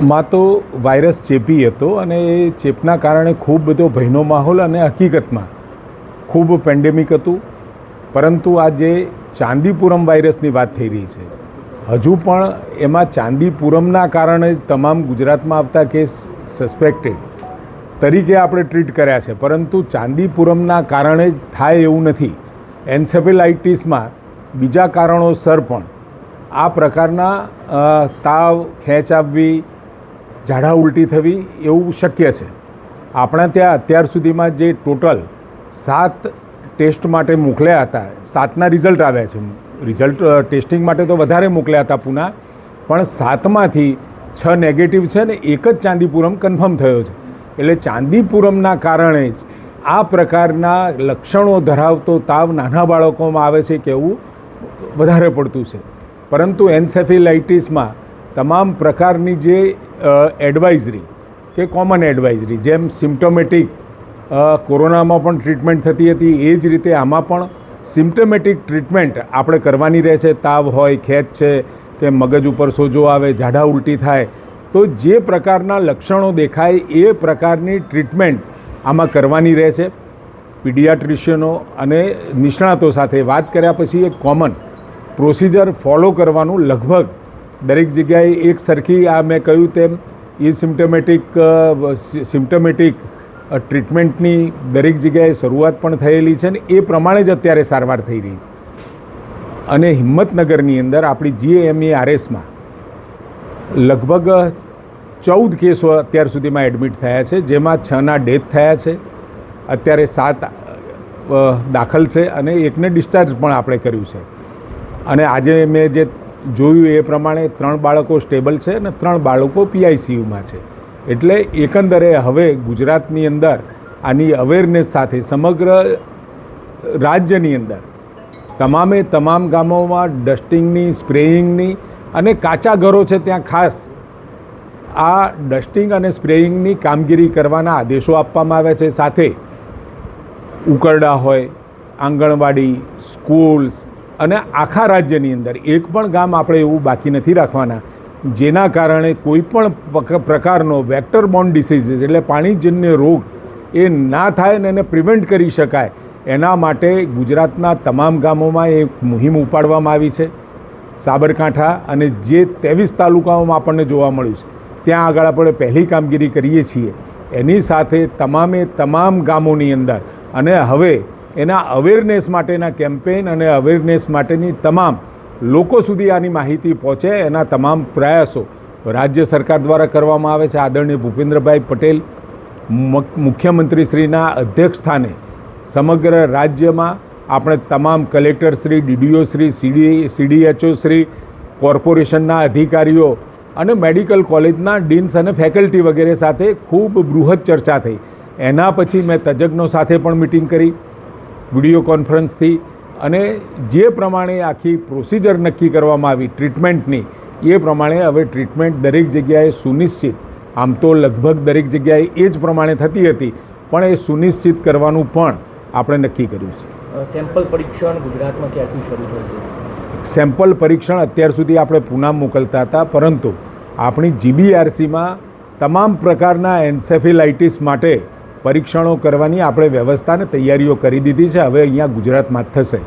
માં તો વાયરસ ચેપી હતો અને એ ચેપના કારણે ખૂબ બધો ભયનો માહોલ અને હકીકતમાં ખૂબ પેન્ડેમિક હતું. પરંતુ આ જે ચાંદીપુરમ વાયરસની વાત થઈ રહી છે. હજુ પણ એમાં ચાંદીપુરમના કારણે તમામ ગુજરાતમાં આવતા કેસ સસ્પેક્ટેડ તરીકે આપણે ટ્રીટ કર્યા છે. પરંતુ ચાંદીપુરમના કારણે જ થાય એવું નથી. એન્સેફેલાઇટિસમાં બીજા કારણોસર પણ આ પ્રકારના તાવ ખેંચ આવવી ઝાડા ઉલટી થવી એવું શક્ય છે. આપણા ત્યાં અત્યાર સુધીમાં જે ટોટલ સાત ટેસ્ટ માટે મોકલ્યા હતા, સાતના રિઝલ્ટ આવ્યા છે. રિઝલ્ટ ટેસ્ટિંગ માટે તો વધારે મોકલ્યા હતા પુના, પણ સાતમાંથી છ નેગેટિવ છે ને એક જ ચાંદીપુરમ કન્ફર્મ થયો છે. એટલે ચાંદીપુરમના કારણે જ આ પ્રકારના લક્ષણો ધરાવતો તાવ નાના બાળકોમાં આવે છે કે એવું વધારે પડતું છે. પરંતુ એન્સેફિલાઇટિસમાં તમામ પ્રકારની જે એડવાઇઝરી કે કોમન એડવાઇઝરી જેમ સિમ્ટોમેટિક કોરોનામાં પણ ટ્રીટમેન્ટ થતી હતી, એ જ રીતે આમાં પણ સિમ્ટોમેટિક ટ્રીટમેન્ટ આપણે કરવાની રહે છે. તાવ હોય, ખેંચ છે, કે મગજ ઉપર સોજો આવે ઝાડા ઉલટી થાય, તો જે પ્રકારના લક્ષણો દેખાય એ પ્રકારની ટ્રીટમેન્ટ આમાં કરવાની રહે છે. પીડિયાટ્રિશિયનો અને નિષ્ણાતો સાથે વાત કર્યા પછી એક કોમન પ્રોસિજર ફોલો કરવાનું લગભગ દરેક જગ્યાએ એક સરખી આ મેં કહ્યું તેમ એ સિમ્ટમેટિક સિમ્ટમેટિક ટ્રીટમેન્ટની દરેક જગ્યાએ શરૂઆત પણ થયેલી છે ને એ પ્રમાણે જ અત્યારે સારવાર થઈ રહી છે. અને હિંમતનગરની અંદર આપણી જીએમઈ આરએસમાં લગભગ ચૌદ કેસો અત્યાર સુધીમાં એડમિટ થયા છે, જેમાં છના ડેથ થયા છે. અત્યારે સાત દાખલ છે અને એકને ડિસ્ચાર્જ પણ આપણે કર્યું છે. અને આજે મેં જે જોયું એ પ્રમાણે ત્રણ બાળકો સ્ટેબલ છે અને ત્રણ બાળકો પીઆઈસીયુમાં છે. એટલે એકંદરે હવે ગુજરાતની અંદર આની અવેરનેસ સાથે સમગ્ર રાજ્યની અંદર તમામે તમામ ગામોમાં ડસ્ટિંગની સ્પ્રેઇંગની અને કાચા ઘરો છે ત્યાં ખાસ આ ડસ્ટિંગ અને સ્પ્રેઇંગની કામગીરી કરવાના આદેશો આપવામાં આવ્યા છે. સાથે ઉકરડા હોય, આંગણવાડી સ્કૂલ્સ અને આખા રાજ્યની અંદર એક પણ ગામ આપણે એવું બાકી નથી રાખવાના, જેના કારણે કોઈ પણ પ્રકારનો વેક્ટર બોન્ડ ડિસીઝીસ એટલે પાણીજન્ય રોગ એ ના થાય ને એને પ્રિવેન્ટ કરી શકાય, એના માટે ગુજરાતના તમામ ગામોમાં એક મુહિમ ઉપાડવામાં આવી છે. સાબરકાંઠા અને જે ત્રેવીસ તાલુકાઓમાં આપણને જોવા મળ્યું છે, ત્યાં આગળ આપણે પહેલી કામગીરી કરીએ છીએ. એની સાથે તમામે તમામ ગામોની અંદર અને હવે એના અવેરનેસ માટેના કેમ્પેઇન અને અવેરનેસ માટેની તમામ લોકો સુધી આની માહિતી પહોંચે એના તમામ પ્રયાસો રાજ્ય સરકાર દ્વારા કરવામાં આવે છે. આદરણીય ભૂપેન્દ્રભાઈ પટેલ મુખ- મુખ્યમંત્રીશ્રીના અધ્યક્ષ સ્થાને સમગ્ર રાજ્યમાં આપણે તમામ collector Shri DDO Shri CD CDHO Shri કોર્પોરેશનના અધિકારીઓ અને મેડિકલ કોલેજના ડીન્સ અને ફેકલ્ટી વગેરે સાથે ખૂબ બૃહદ ચર્ચા થઈ. એના પછી મેં તજજ્ઞો સાથે પણ મિટિંગ કરી. વીડિયો કોન્ફરન્સથી અને જે પ્રમાણે આખી પ્રોસિજર નક્કી કરવામાં આવી ટ્રીટમેન્ટની એ પ્રમાણે હવે ટ્રીટમેન્ટ દરેક જગ્યાએ સુનિશ્ચિત. આમ તો લગભગ દરેક જગ્યાએ એ જ પ્રમાણે થતી હતી પણ એ સુનિશ્ચિત કરવાનું પણ આપણે નક્કી કર્યું છે. સેમ્પલ પરીક્ષણ ગુજરાતમાં ક્યારથી શરૂ થશે સેમ્પલ પરીક્ષણ અત્યાર સુધી આપણે પુના મોકલતા હતા પરંતુ આપણી જીબીઆરસીમાં તમામ પ્રકારના એન્સેફિલાઇટિસ માટે પરીક્ષણો કરવાની આપણે વ્યવસ્થા અને તૈયારીઓ કરી દીધી છે. હવે અહીંયા ગુજરાતમાં થશે.